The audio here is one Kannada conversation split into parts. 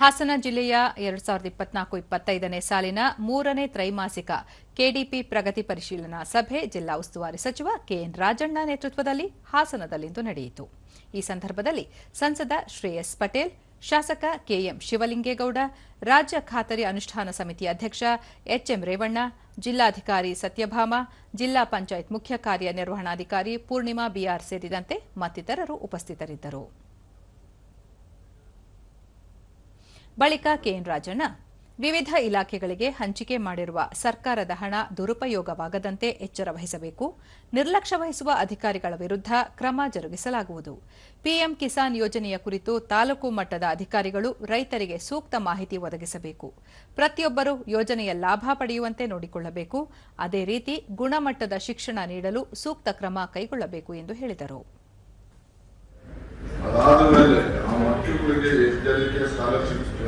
ಹಾಸನ ಜಿಲ್ಲೆಯ ಎರಡ್ ಸಾವಿರದ ಇಪ್ಪತ್ನಾಲ್ಕು ಇಪ್ಪತ್ತೈದನೇ ಸಾಲಿನ ಮೂರನೇ ತ್ರೈಮಾಸಿಕ ಕೆಡಿಪಿ ಪ್ರಗತಿ ಪರಿಶೀಲನಾ ಸಭೆ ಜಿಲ್ಲಾ ಉಸ್ತುವಾರಿ ಸಚಿವ ಕೆಎನ್ ರಾಜಣ್ಣ ನೇತೃತ್ವದಲ್ಲಿ ಹಾಸನದಲ್ಲಿಂದು ನಡೆಯಿತು. ಈ ಸಂದರ್ಭದಲ್ಲಿ ಸಂಸದ ಶ್ರೇಯಸ್ ಪಟೇಲ್, ಶಾಸಕ ಕೆಎಂ ಶಿವಲಿಂಗೇಗೌಡ, ರಾಜ್ಯ ಖಾತರಿ ಅನುಷ್ಠಾನ ಸಮಿತಿ ಅಧ್ಯಕ್ಷ ಎಚ್ಎಂ ರೇವಣ್ಣ, ಜಿಲ್ಲಾಧಿಕಾರಿ ಸತ್ಯಭಾಮ, ಜಿಲ್ಲಾ ಪಂಚಾಯತ್ ಮುಖ್ಯ ಕಾರ್ಯನಿರ್ವಹಣಾಧಿಕಾರಿ ಪೂರ್ಣಿಮಾ ಬಿಆರ್ ಸೇರಿದಂತೆ ಮತ್ತಿತರರು ಉಪಸ್ಥಿತರಿದ್ದರು. ಬಳಿಕ ಕೆಎನ್ ರಾಜಣ್ಣ, ವಿವಿಧ ಇಲಾಖೆಗಳಿಗೆ ಹಂಚಿಕೆ ಮಾಡಿರುವ ಸರ್ಕಾರದ ಹಣ ದುರುಪಯೋಗವಾಗದಂತೆ ಎಚ್ಚರ ವಹಿಸಬೇಕು, ನಿರ್ಲಕ್ಷ್ಯ ವಹಿಸುವ ಅಧಿಕಾರಿಗಳ ವಿರುದ್ಧ ಕ್ರಮ ಜರುಗಿಸಲಾಗುವುದು. ಪಿಎಂ ಕಿಸಾನ್ ಯೋಜನೆಯ ಕುರಿತು ತಾಲೂಕು ಮಟ್ಟದ ಅಧಿಕಾರಿಗಳು ರೈತರಿಗೆ ಸೂಕ್ತ ಮಾಹಿತಿ ಒದಗಿಸಬೇಕು. ಪ್ರತಿಯೊಬ್ಬರೂ ಯೋಜನೆಯ ಲಾಭ ಪಡೆಯುವಂತೆ ನೋಡಿಕೊಳ್ಳಬೇಕು. ಅದೇ ರೀತಿ ಗುಣಮಟ್ಟದ ಶಿಕ್ಷಣ ನೀಡಲು ಸೂಕ್ತ ಕ್ರಮ ಕೈಗೊಳ್ಳಬೇಕು ಎಂದು ಹೇಳಿದರು.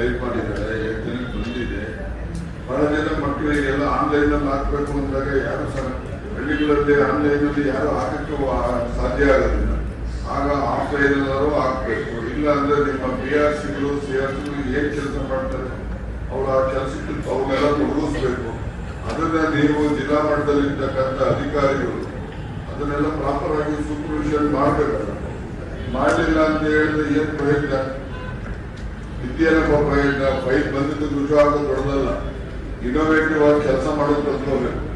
ಟ್ರೈ ಮಾಡಿದ್ದಾರೆ ಜನಕ್ಕೆ ಬಂದಿದೆ. ಬಹಳ ಜನ ಮಕ್ಕಳಿಗೆಲ್ಲ ಆನ್ಲೈನ್ ಹಾಕಬೇಕು ಅಂದಾಗ ಯಾರು ಸಹ ಹಳ್ಳಿಗಳಲ್ಲಿ ಆನ್ಲೈನಲ್ಲಿ ಯಾರು ಹಾಕಕ್ಕೆ ಸಾಧ್ಯ ಆಗೋದಿಲ್ಲ. ಆಗ ಆಫ್ಲೈನಲ್ಲಾರು ಹಾಕ್ಬೇಕು. ಇಲ್ಲ ಅಂದ್ರೆ ನಿಮ್ಮ ಬಿ ಆರ್ ಸಿಗಳು, ಸಿ ಆರ್ ಸಿಗಳು ಏನ್ ಕೆಲಸ ಮಾಡ್ತಾರೆ? ಅವ್ರು ಆ ಕೆಲಸಕ್ಕೆ ಅವನ್ನೆಲ್ಲ ತೊಡಗಿಸ್ಬೇಕು. ಅದನ್ನ ನೀವು ಜಿಲ್ಲಾ ಮಟ್ಟದಲ್ಲಿ ಇರ್ತಕ್ಕಂಥ ಅಧಿಕಾರಿಗಳು ಅದನ್ನೆಲ್ಲ ಪ್ರಾಪರ್ ಆಗಿ ಸೂಪರ್ವಿಷನ್ ಮಾಡಬೇಕಲ್ಲ. ಮಾಡಲಿಲ್ಲ ಅಂತ ಹೇಳಿದ್ರೆ ಏನು ಪ್ರಯೋಜನ? ವಿದ್ಯೆನಪ್ಪ ಪ್ರಯೋಜನ ಫೈಲ್ ಬಂದಿದ್ದು ಆಗೋದು ದೊಡ್ಡದಲ್ಲ. ಇನ್ನೋವೇಟಿವ್ ಆಗಿ ಕೆಲಸ ಮಾಡೋದು ಕಲ್ತ್ಕೋಬೇಕು